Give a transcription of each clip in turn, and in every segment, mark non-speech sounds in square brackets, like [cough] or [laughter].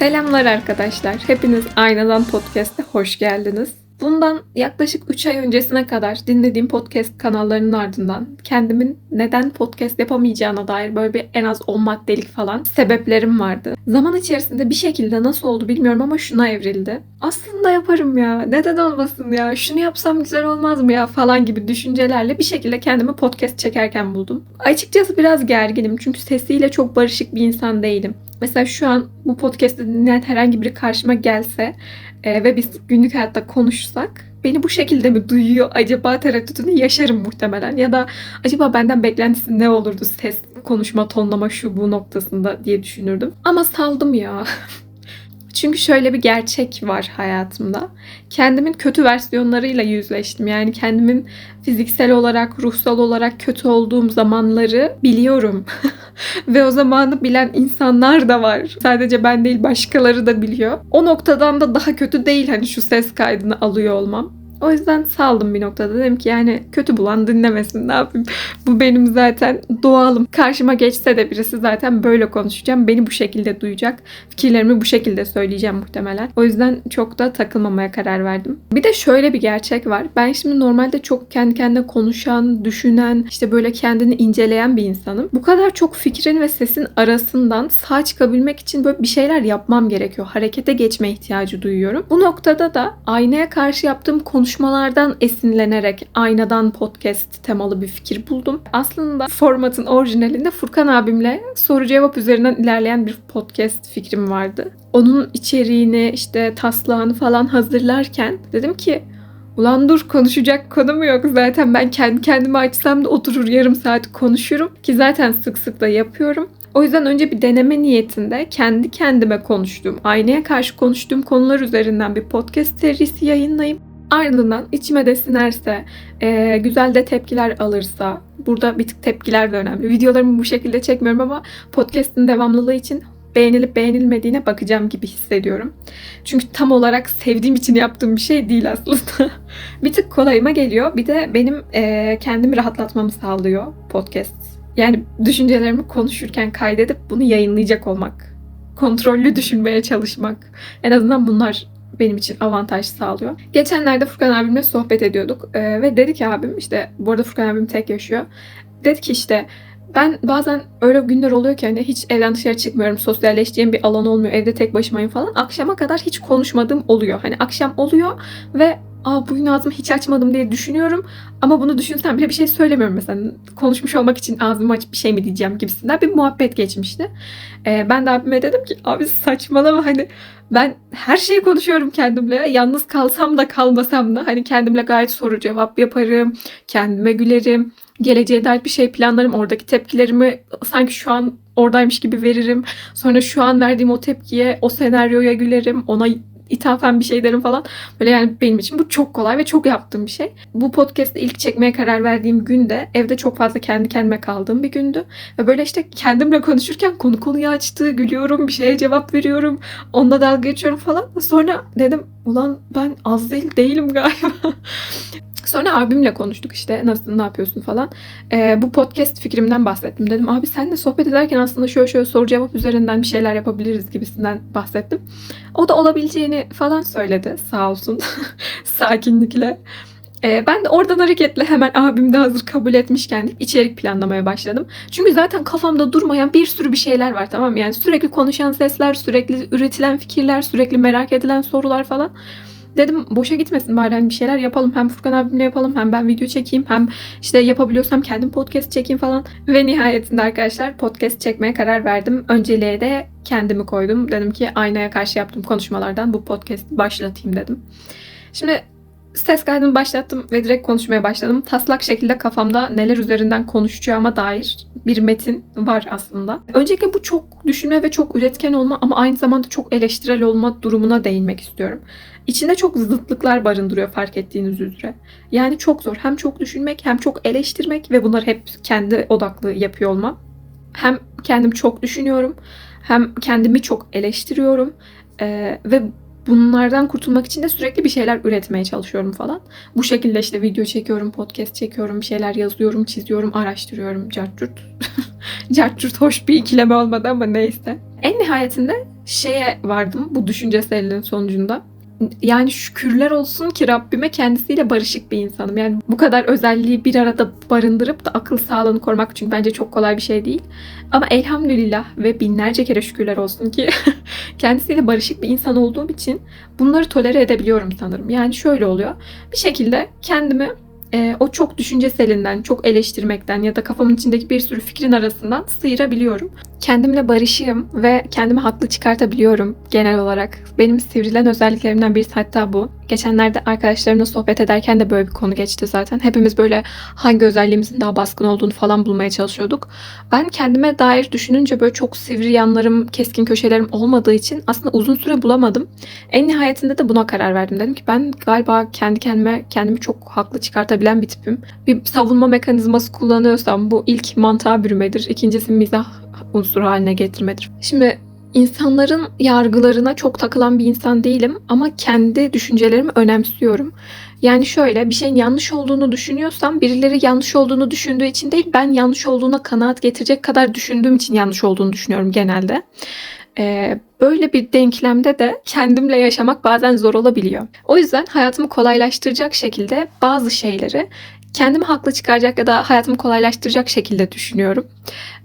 Selamlar arkadaşlar. Hepiniz Aynadan Podcast'e hoş geldiniz. Bundan yaklaşık 3 ay öncesine kadar dinlediğim podcast kanallarının ardından kendimin neden podcast yapamayacağına dair böyle bir en az 10 maddelik falan sebeplerim vardı. Zaman içerisinde bir şekilde nasıl oldu bilmiyorum ama şuna evrildi. Aslında yaparım ya. Neden olmasın ya? Şunu yapsam güzel olmaz mı ya falan gibi düşüncelerle bir şekilde kendimi podcast çekerken buldum. Açıkçası biraz gerginim çünkü sesiyle çok barışık bir insan değilim. Mesela şu an bu podcast'ı dinleyen herhangi biri karşıma gelse e, ve biz günlük hayatta konuşsak beni bu şekilde mi duyuyor acaba tereddütünü yaşarım muhtemelen. Ya da acaba benden beklentisi ne olurdu ses, konuşma, tonlama şu bu noktasında diye düşünürdüm. Ama saldım ya. [laughs] Çünkü şöyle bir gerçek var hayatımda. Kendimin kötü versiyonlarıyla yüzleştim. Yani kendimin fiziksel olarak, ruhsal olarak kötü olduğum zamanları biliyorum. [laughs] Ve o zamanı bilen insanlar da var. Sadece ben değil başkaları da biliyor. O noktadan da daha kötü değil hani şu ses kaydını alıyor olmam. O yüzden saldım bir noktada. Dedim ki yani kötü bulan dinlemesin ne yapayım. [laughs] Bu benim zaten doğalım. Karşıma geçse de birisi zaten böyle konuşacağım. Beni bu şekilde duyacak. Fikirlerimi bu şekilde söyleyeceğim muhtemelen. O yüzden çok da takılmamaya karar verdim. Bir de şöyle bir gerçek var. Ben şimdi normalde çok kendi kendine konuşan, düşünen, işte böyle kendini inceleyen bir insanım. Bu kadar çok fikrin ve sesin arasından sağ çıkabilmek için böyle bir şeyler yapmam gerekiyor. Harekete geçme ihtiyacı duyuyorum. Bu noktada da aynaya karşı yaptığım konuş konuşmalardan esinlenerek aynadan podcast temalı bir fikir buldum. Aslında formatın orijinalinde Furkan abimle soru cevap üzerinden ilerleyen bir podcast fikrim vardı. Onun içeriğini işte taslağını falan hazırlarken dedim ki Ulan dur konuşacak konu yok zaten ben kendi kendime açsam da oturur yarım saat konuşurum ki zaten sık sık da yapıyorum. O yüzden önce bir deneme niyetinde kendi kendime konuştuğum, aynaya karşı konuştuğum konular üzerinden bir podcast serisi yayınlayayım. Ardından içime de sinerse, e, güzel de tepkiler alırsa, burada bir tık tepkiler de önemli. Videolarımı bu şekilde çekmiyorum ama podcast'in devamlılığı için beğenilip beğenilmediğine bakacağım gibi hissediyorum. Çünkü tam olarak sevdiğim için yaptığım bir şey değil aslında. [laughs] bir tık kolayıma geliyor. Bir de benim e, kendimi rahatlatmamı sağlıyor podcast. Yani düşüncelerimi konuşurken kaydedip bunu yayınlayacak olmak. Kontrollü düşünmeye çalışmak. En azından bunlar benim için avantaj sağlıyor. Geçenlerde Furkan abimle sohbet ediyorduk ee, ve dedi ki abim işte bu arada Furkan abim tek yaşıyor. Dedi ki işte ben bazen öyle günler oluyor ki hani hiç evden dışarı çıkmıyorum. Sosyalleşeceğim bir alan olmuyor. Evde tek başımayım falan. Akşama kadar hiç konuşmadığım oluyor. Hani akşam oluyor ve aa bugün ağzımı hiç açmadım diye düşünüyorum. Ama bunu düşünsem bile bir şey söylemiyorum mesela. Konuşmuş olmak için ağzımı açıp bir şey mi diyeceğim gibisinden bir muhabbet geçmişti. Ee, ben de abime dedim ki abi saçmalama hani ben her şeyi konuşuyorum kendimle. Yalnız kalsam da kalmasam da hani kendimle gayet soru cevap yaparım. Kendime gülerim. Geleceğe dair bir şey planlarım. Oradaki tepkilerimi sanki şu an oradaymış gibi veririm. Sonra şu an verdiğim o tepkiye, o senaryoya gülerim. Ona ithafen bir şey derim falan. Böyle yani benim için bu çok kolay ve çok yaptığım bir şey. Bu podcast'ı ilk çekmeye karar verdiğim günde evde çok fazla kendi kendime kaldığım bir gündü. Ve böyle işte kendimle konuşurken konu konuyu açtı, gülüyorum, bir şeye cevap veriyorum. Onunla dalga geçiyorum falan. Sonra dedim ulan ben az değil değilim galiba. Sonra abimle konuştuk işte nasıl ne yapıyorsun falan. Ee, bu podcast fikrimden bahsettim. Dedim abi senle sohbet ederken aslında şöyle şöyle soru cevap üzerinden bir şeyler yapabiliriz gibisinden bahsettim. O da olabileceğini falan söyledi sağ olsun [laughs] sakinlikle. Ee, ben de oradan hareketle hemen abim de hazır kabul etmişken içerik planlamaya başladım. Çünkü zaten kafamda durmayan bir sürü bir şeyler var tamam mı? Yani sürekli konuşan sesler, sürekli üretilen fikirler, sürekli merak edilen sorular falan. Dedim boşa gitmesin bari hani bir şeyler yapalım. Hem Furkan abimle yapalım hem ben video çekeyim hem işte yapabiliyorsam kendim podcast çekeyim falan. Ve nihayetinde arkadaşlar podcast çekmeye karar verdim. Önceliğe de kendimi koydum. Dedim ki aynaya karşı yaptığım konuşmalardan bu podcast başlatayım dedim. Şimdi ses kaydını başlattım ve direkt konuşmaya başladım. Taslak şekilde kafamda neler üzerinden konuşacağıma dair bir metin var aslında. Öncelikle bu çok düşünme ve çok üretken olma ama aynı zamanda çok eleştirel olma durumuna değinmek istiyorum. İçinde çok zıtlıklar barındırıyor fark ettiğiniz üzere. Yani çok zor. Hem çok düşünmek hem çok eleştirmek ve bunları hep kendi odaklı yapıyor olmam. Hem kendim çok düşünüyorum hem kendimi çok eleştiriyorum ee, ve bunlardan kurtulmak için de sürekli bir şeyler üretmeye çalışıyorum falan. Bu şekilde işte video çekiyorum, podcast çekiyorum, bir şeyler yazıyorum, çiziyorum, araştırıyorum. Cartcurt. [laughs] Cartcurt hoş bir ikileme olmadı ama neyse. En nihayetinde şeye vardım bu düşünce serinin sonucunda. Yani şükürler olsun ki Rabbime kendisiyle barışık bir insanım. Yani bu kadar özelliği bir arada barındırıp da akıl sağlığını korumak çünkü bence çok kolay bir şey değil. Ama elhamdülillah ve binlerce kere şükürler olsun ki [laughs] kendisiyle barışık bir insan olduğum için bunları tolere edebiliyorum sanırım. Yani şöyle oluyor. Bir şekilde kendimi e, o çok düşünce selinden, çok eleştirmekten ya da kafamın içindeki bir sürü fikrin arasından sıyırabiliyorum. Kendimle barışığım ve kendimi haklı çıkartabiliyorum genel olarak. Benim sivrilen özelliklerimden birisi hatta bu. Geçenlerde arkadaşlarımla sohbet ederken de böyle bir konu geçti zaten. Hepimiz böyle hangi özelliğimizin daha baskın olduğunu falan bulmaya çalışıyorduk. Ben kendime dair düşününce böyle çok sivri yanlarım, keskin köşelerim olmadığı için aslında uzun süre bulamadım. En nihayetinde de buna karar verdim. Dedim ki ben galiba kendi kendime kendimi çok haklı çıkartabilen bir tipim. Bir savunma mekanizması kullanıyorsam bu ilk mantığa bürümedir. İkincisi mizah unsur haline getirmedir. Şimdi insanların yargılarına çok takılan bir insan değilim ama kendi düşüncelerimi önemsiyorum. Yani şöyle bir şeyin yanlış olduğunu düşünüyorsam birileri yanlış olduğunu düşündüğü için değil ben yanlış olduğuna kanaat getirecek kadar düşündüğüm için yanlış olduğunu düşünüyorum genelde. Ee, böyle bir denklemde de kendimle yaşamak bazen zor olabiliyor. O yüzden hayatımı kolaylaştıracak şekilde bazı şeyleri kendimi haklı çıkaracak ya da hayatımı kolaylaştıracak şekilde düşünüyorum.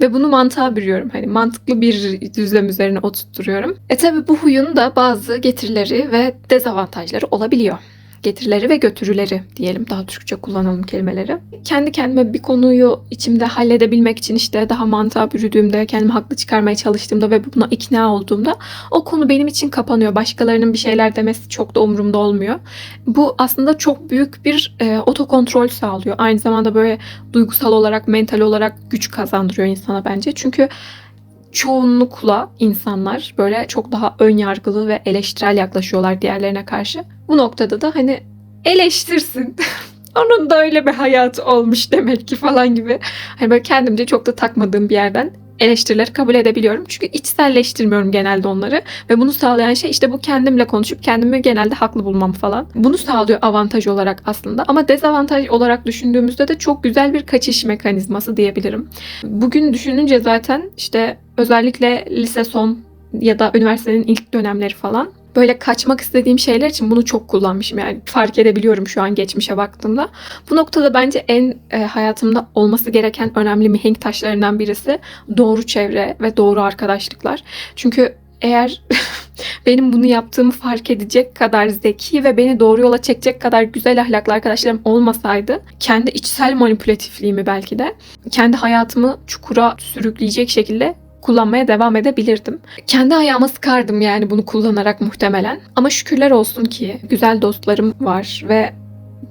Ve bunu mantığa bürüyorum. Hani mantıklı bir düzlem üzerine oturtturuyorum. E tabi bu huyun da bazı getirileri ve dezavantajları olabiliyor getirileri ve götürüleri diyelim daha Türkçe kullanalım kelimeleri. Kendi kendime bir konuyu içimde halledebilmek için işte daha mantığa bürüdüğümde, kendimi haklı çıkarmaya çalıştığımda ve buna ikna olduğumda o konu benim için kapanıyor. Başkalarının bir şeyler demesi çok da umurumda olmuyor. Bu aslında çok büyük bir e, otokontrol sağlıyor. Aynı zamanda böyle duygusal olarak, mental olarak güç kazandırıyor insana bence. Çünkü çoğunlukla insanlar böyle çok daha ön yargılı ve eleştirel yaklaşıyorlar diğerlerine karşı. Bu noktada da hani eleştirsin. [laughs] Onun da öyle bir hayatı olmuş demek ki falan gibi. Hani böyle kendimce çok da takmadığım bir yerden eleştirileri kabul edebiliyorum. Çünkü içselleştirmiyorum genelde onları. Ve bunu sağlayan şey işte bu kendimle konuşup kendimi genelde haklı bulmam falan. Bunu sağlıyor avantaj olarak aslında. Ama dezavantaj olarak düşündüğümüzde de çok güzel bir kaçış mekanizması diyebilirim. Bugün düşününce zaten işte özellikle lise son ya da üniversitenin ilk dönemleri falan böyle kaçmak istediğim şeyler için bunu çok kullanmışım. Yani fark edebiliyorum şu an geçmişe baktığımda. Bu noktada bence en e, hayatımda olması gereken önemli mihenk taşlarından birisi doğru çevre ve doğru arkadaşlıklar. Çünkü eğer [laughs] benim bunu yaptığımı fark edecek kadar zeki ve beni doğru yola çekecek kadar güzel ahlaklı arkadaşlarım olmasaydı kendi içsel manipülatifliğimi belki de kendi hayatımı çukura sürükleyecek şekilde kullanmaya devam edebilirdim. Kendi ayağıma sıkardım yani bunu kullanarak muhtemelen. Ama şükürler olsun ki güzel dostlarım var ve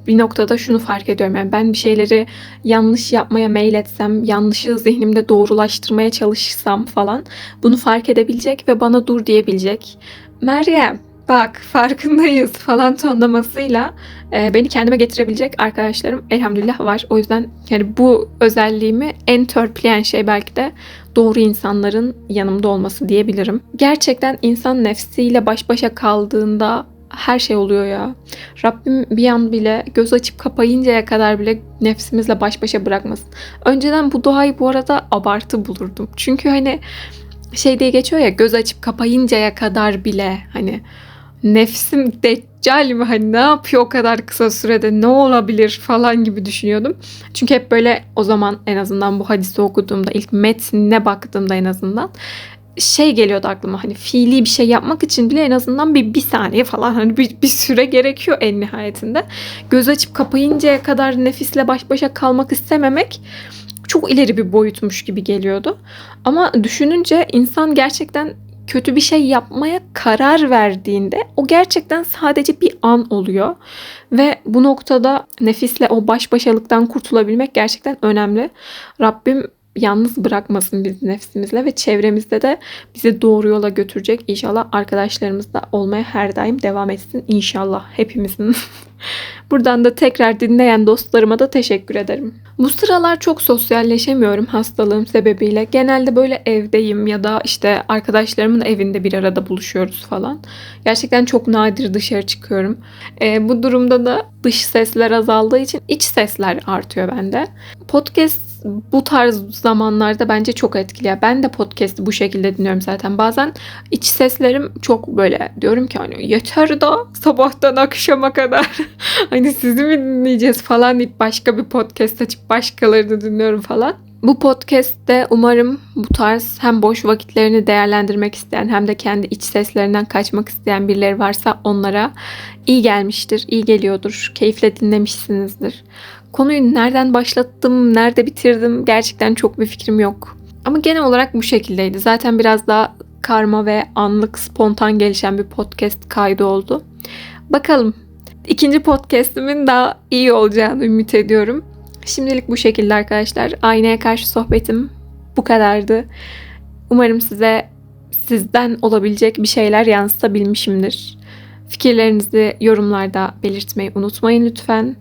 bir noktada şunu fark ediyorum. Yani ben bir şeyleri yanlış yapmaya meyletsem, yanlışı zihnimde doğrulaştırmaya çalışsam falan bunu fark edebilecek ve bana dur diyebilecek. Meryem bak farkındayız falan tonlamasıyla e, beni kendime getirebilecek arkadaşlarım elhamdülillah var. O yüzden yani bu özelliğimi en törpüleyen şey belki de doğru insanların yanımda olması diyebilirim. Gerçekten insan nefsiyle baş başa kaldığında her şey oluyor ya. Rabbim bir an bile göz açıp kapayıncaya kadar bile nefsimizle baş başa bırakmasın. Önceden bu duayı bu arada abartı bulurdum. Çünkü hani şey diye geçiyor ya göz açıp kapayıncaya kadar bile hani nefsim deccal mi hani ne yapıyor o kadar kısa sürede ne olabilir falan gibi düşünüyordum. Çünkü hep böyle o zaman en azından bu hadisi okuduğumda ilk metnine baktığımda en azından şey geliyordu aklıma hani fiili bir şey yapmak için bile en azından bir, bir saniye falan hani bir, bir süre gerekiyor en nihayetinde. Göz açıp kapayıncaya kadar nefisle baş başa kalmak istememek çok ileri bir boyutmuş gibi geliyordu. Ama düşününce insan gerçekten kötü bir şey yapmaya karar verdiğinde o gerçekten sadece bir an oluyor. Ve bu noktada nefisle o baş başalıktan kurtulabilmek gerçekten önemli. Rabbim yalnız bırakmasın biz nefsimizle ve çevremizde de bizi doğru yola götürecek. İnşallah arkadaşlarımız da olmaya her daim devam etsin. İnşallah hepimizin. [laughs] Buradan da tekrar dinleyen dostlarıma da teşekkür ederim. Bu sıralar çok sosyalleşemiyorum hastalığım sebebiyle. Genelde böyle evdeyim ya da işte arkadaşlarımın evinde bir arada buluşuyoruz falan. Gerçekten çok nadir dışarı çıkıyorum. E, bu durumda da dış sesler azaldığı için iç sesler artıyor bende. Podcast bu tarz zamanlarda bence çok etkili. Ben de podcast'i bu şekilde dinliyorum zaten. Bazen iç seslerim çok böyle diyorum ki hani yeter da sabahtan akşama kadar [laughs] hani sizi mi dinleyeceğiz falan deyip başka bir podcast açıp başkalarını dinliyorum falan. Bu podcast'te umarım bu tarz hem boş vakitlerini değerlendirmek isteyen hem de kendi iç seslerinden kaçmak isteyen birileri varsa onlara iyi gelmiştir, iyi geliyordur, keyifle dinlemişsinizdir. Konuyu nereden başlattım, nerede bitirdim gerçekten çok bir fikrim yok. Ama genel olarak bu şekildeydi. Zaten biraz daha karma ve anlık, spontan gelişen bir podcast kaydı oldu. Bakalım. İkinci podcastimin daha iyi olacağını ümit ediyorum. Şimdilik bu şekilde arkadaşlar. Aynaya karşı sohbetim bu kadardı. Umarım size sizden olabilecek bir şeyler yansıtabilmişimdir. Fikirlerinizi yorumlarda belirtmeyi unutmayın lütfen.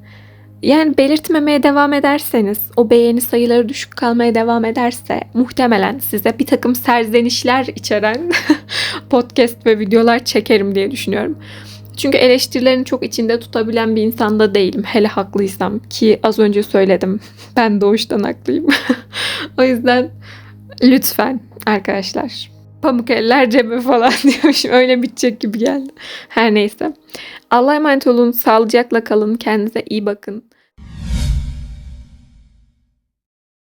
Yani belirtmemeye devam ederseniz, o beğeni sayıları düşük kalmaya devam ederse muhtemelen size bir takım serzenişler içeren [laughs] podcast ve videolar çekerim diye düşünüyorum. Çünkü eleştirilerini çok içinde tutabilen bir insan da değilim. Hele haklıysam ki az önce söyledim. [laughs] Ben doğuştan haklıyım. [laughs] o yüzden lütfen arkadaşlar. Pamuk eller cebe falan [laughs] diyormuşum. Öyle bitecek gibi geldi. Her neyse. Allah'a emanet olun. Sağlıcakla kalın. Kendinize iyi bakın.